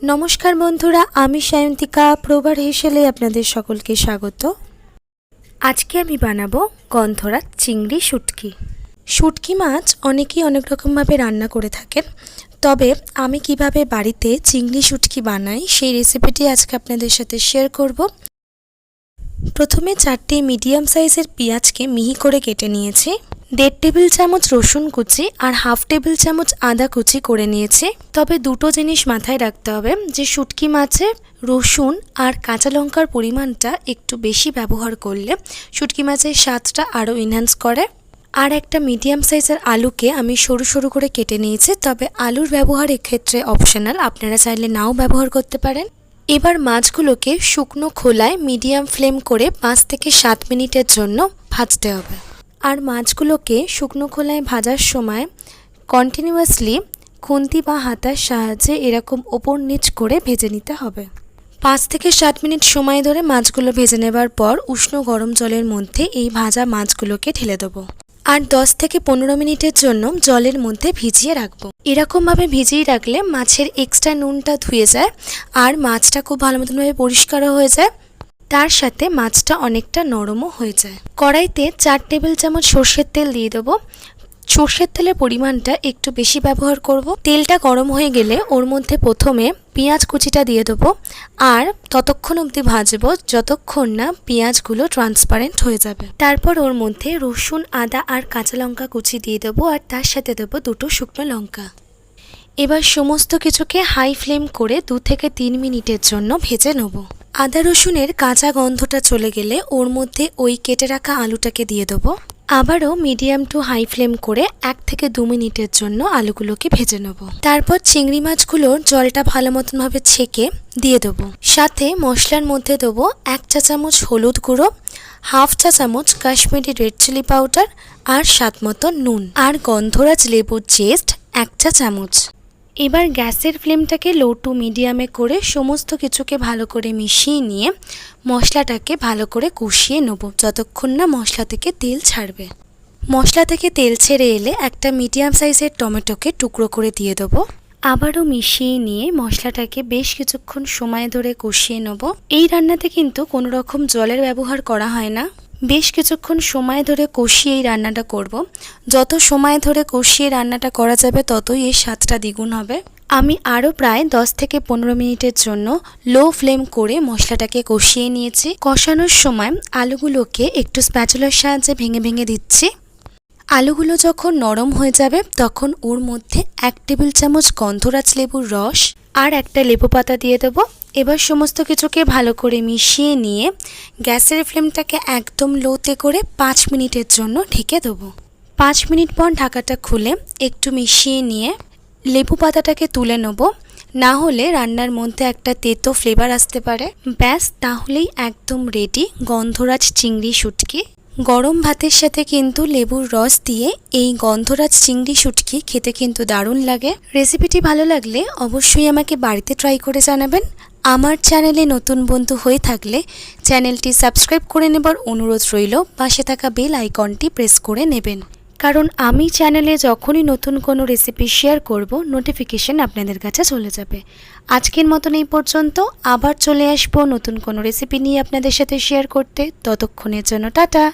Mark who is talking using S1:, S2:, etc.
S1: নমস্কার বন্ধুরা, আমি সায়ন্তিকা প্রবার হেসেলে আপনাদের সকলকে স্বাগত। আজকে আমি বানাবো গন্ধরাত চিংড়ি শুটকি। শুটকি মাছ অনেকেই অনেক রকমভাবে রান্না করে থাকেন, তবে আমি কীভাবে বাড়িতে চিংড়ি শুটকি বানাই সেই রেসিপিটি আজকে আপনাদের সাথে শেয়ার করব। প্রথমে চারটে মিডিয়াম সাইজের পেঁয়াজকে মিহি করে কেটে নিয়েছি। দেড় টেবিল চামচ রসুন কুচি আর হাফ টেবিল চামচ আদা কুচি করে নিয়েছি। তবে দুটো জিনিস মাথায় রাখতে হবে, যে শুটকি মাছে রসুন আর কাঁচা লঙ্কার পরিমাণটা একটু বেশি ব্যবহার করলে শুটকি মাছের স্বাদটা আরও এনহ্যান্স করে। আর একটা মিডিয়াম সাইজের আলুকে আমি সরু সরু করে কেটে নিয়েছি, তবে আলুর ব্যবহার এক্ষেত্রে অপশনাল আপনারা চাইলে নাও ব্যবহার করতে পারেন। এবার মাছগুলোকে শুকনো খোলায় মিডিয়াম ফ্লেম করে পাঁচ থেকে সাত মিনিটের জন্য ভাজতে হবে। আর মাছগুলোকে শুকনো খোলায় ভাজার সময় কন্টিনিউয়াসলি খুন্তি বা হাতার সাহায্যে এরকম ওপর নিচ করে ভেজে নিতে হবে। পাঁচ থেকে সাত মিনিট সময় ধরে মাছগুলো ভেজে নেবার পর উষ্ণ গরম জলের মধ্যে এই ভাজা মাছগুলোকে ঢেলে দেবো। আর দশ থেকে পনেরো মিনিটের জন্য জলের মধ্যে ভিজিয়ে রাখব। এরকমভাবে ভিজিয়ে রাখলে মাছের এক্সট্রা নুনটা ধুয়ে যায় আর মাছটা খুব ভালো মতনভাবে পরিষ্কারও হয়ে যায়। তার সাথে মাছটা অনেকটা নরমও হয়ে যায়। কড়াইতে চার টেবিল চামচ সর্ষের তেল দিয়ে দেবো। সর্ষের তেলের পরিমাণটা একটু বেশি ব্যবহার করব। তেলটা গরম হয়ে গেলে ওর মধ্যে প্রথমে পেঁয়াজ কুচিটা দিয়ে দেবো আর ততক্ষণ অবধি ভাজবো যতক্ষণ না পেঁয়াজগুলো ট্রান্সপারেন্ট হয়ে যাবে। তারপর ওর মধ্যে রসুন, আদা আর কাঁচা লঙ্কা কুচি দিয়ে দেবো আর তার সাথে দেবো দুটো শুকনো লঙ্কা। এবার সমস্ত কিছুকে হাই ফ্লেম করে দু থেকে তিন মিনিটের জন্য ভেজে নেব। আদা রসুনের কাঁচা গন্ধটা চলে গেলে ওর মধ্যে ওই কেটে রাখা আলুটাকে দিয়ে দেবো। আবারও মিডিয়াম টু হাই ফ্লেম করে এক থেকে দু মিনিটের জন্য আলুগুলোকে ভেজে নেব। তারপর চিংড়ি মাছগুলোর জলটা ভালো মতনভাবে ছেঁকে দিয়ে দেবো। সাথে মশলার মধ্যে দেবো এক চা চামচ হলুদ গুঁড়ো, হাফ চা চামচ কাশ্মীরি রেড চিলি পাউডার আর স্বাদ মতো নুন। আর গন্ধরাজ লেবুর চেস্ট এক চা চামচ। এবার গ্যাসের ফ্লেমটাকে লো টু মিডিয়ামে করে সমস্ত কিছুকে ভালো করে মিশিয়ে নিয়ে মশলাটাকে ভালো করে কষিয়ে নেব, যতক্ষণ না মশলা থেকে তেল ছাড়বে। মশলা থেকে তেল ছেড়ে এলে একটা মিডিয়াম সাইজের টমেটোকে টুকরো করে দিয়ে দেবো। আবারও মিশিয়ে নিয়ে মশলাটাকে বেশ কিছুক্ষণ সময় ধরে কষিয়ে নেব। এই রান্নাতে কিন্তু কোনো রকম জলের ব্যবহার করা হয় না। বেশ কিছুক্ষণ সময় ধরে কষিয়ে এই রান্নাটা করব। যত সময় ধরে কষিয়ে রান্নাটা করা যাবে, ততই এর স্বাদটা দ্বিগুণ হবে। আমি আরও প্রায় দশ থেকে পনেরো মিনিটের জন্য লো ফ্লেম করে মশলাটাকে কষিয়ে নিয়েছি। কষানোর সময় আলুগুলোকে একটু স্প্যাচুলার সাহায্যে ভেঙে ভেঙে দিচ্ছি। আলুগুলো যখন নরম হয়ে যাবে, তখন ওর মধ্যে এক টেবিল চামচ গন্ধরাজ লেবুর রস আর একটা লেবু পাতা দিয়ে দেবো। এবার সমস্ত কিছুকে ভালো করে মিশিয়ে নিয়ে গ্যাসের ফ্লেমটাকে একদম লোতে করে পাঁচ মিনিটের জন্য ঢেকে দেবো। পাঁচ মিনিট পর ঢাকাটা খুলে একটু মিশিয়ে নিয়ে লেবু পাতাটাকে তুলে নেব। না হলে রান্নার মধ্যে একটা তেতো ফ্লেভার আসতে পারে। ব্যাস, তাহলেই একদম রেডি গন্ধরাজ চিংড়ি শুটকি। গরম ভাতের সাথে কিন্তু লেবুর রস দিয়ে এই গন্ধরাজ চিংড়ি শুটকি খেতে কিন্তু দারুণ লাগে। রেসিপিটি ভালো লাগলে অবশ্যই আমাকে বাড়িতে ট্রাই করে জানাবেন। আমার চ্যানেলে নতুন বন্ধু হয়ে থাকলে চ্যানেলটি সাবস্ক্রাইব করে নেবার অনুরোধ রইল। পাশে থাকা বেল আইকনটি প্রেস করে নেবেন। কারণ আমি চ্যানেলে যখনই নতুন কোনো রেসিপি শেয়ার করব, নোটিফিকেশন আপনাদের কাছে চলে যাবে। আজকের মতন এই পর্যন্ত। আবার চলে আসব নতুন কোনো রেসিপি নিয়ে আপনাদের সাথে শেয়ার করতে। ততক্ষণের জন্য টাটা।